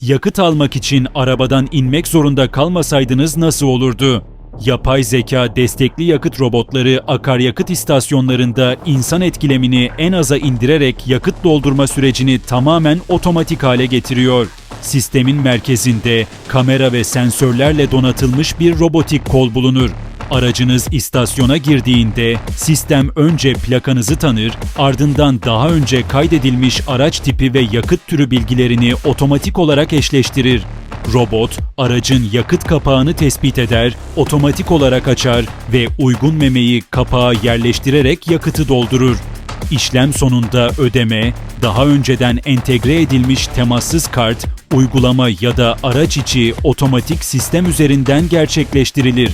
Yakıt almak için arabadan inmek zorunda kalmasaydınız nasıl olurdu? Yapay zeka destekli yakıt robotları akaryakıt istasyonlarında insan etkilemini en aza indirerek yakıt doldurma sürecini tamamen otomatik hale getiriyor. Sistemin merkezinde kamera ve sensörlerle donatılmış bir robotik kol bulunur. Aracınız istasyona girdiğinde sistem önce plakanızı tanır, ardından daha önce kaydedilmiş araç tipi ve yakıt türü bilgilerini otomatik olarak eşleştirir. Robot, aracın yakıt kapağını tespit eder, otomatik olarak açar ve uygun memeyi kapağa yerleştirerek yakıtı doldurur. İşlem sonunda ödeme, daha önceden entegre edilmiş temassız kart, uygulama ya da araç içi otomatik sistem üzerinden gerçekleştirilir.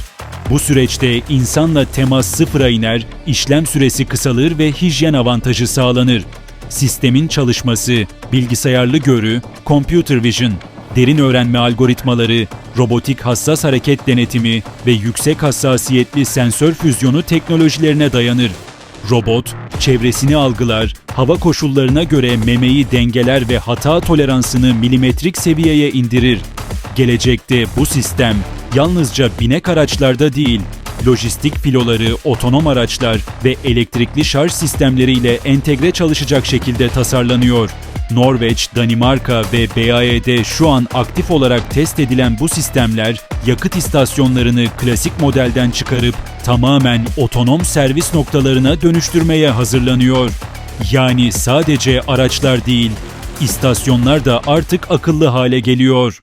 Bu süreçte insanla temas sıfıra iner, işlem süresi kısalır ve hijyen avantajı sağlanır. Sistemin çalışması, bilgisayarlı görü, computer vision, derin öğrenme algoritmaları, robotik hassas hareket denetimi ve yüksek hassasiyetli sensör füzyonu teknolojilerine dayanır. Robot, çevresini algılar, hava koşullarına göre memeyi dengeler ve hata toleransını milimetrik seviyeye indirir. Gelecekte bu sistem yalnızca binek araçlarda değil, lojistik filoları, otonom araçlar ve elektrikli şarj sistemleriyle entegre çalışacak şekilde tasarlanıyor. Norveç, Danimarka ve BAE'de şu an aktif olarak test edilen bu sistemler yakıt istasyonlarını klasik modelden çıkarıp tamamen otonom servis noktalarına dönüştürmeye hazırlanıyor. Yani sadece araçlar değil, istasyonlar da artık akıllı hale geliyor.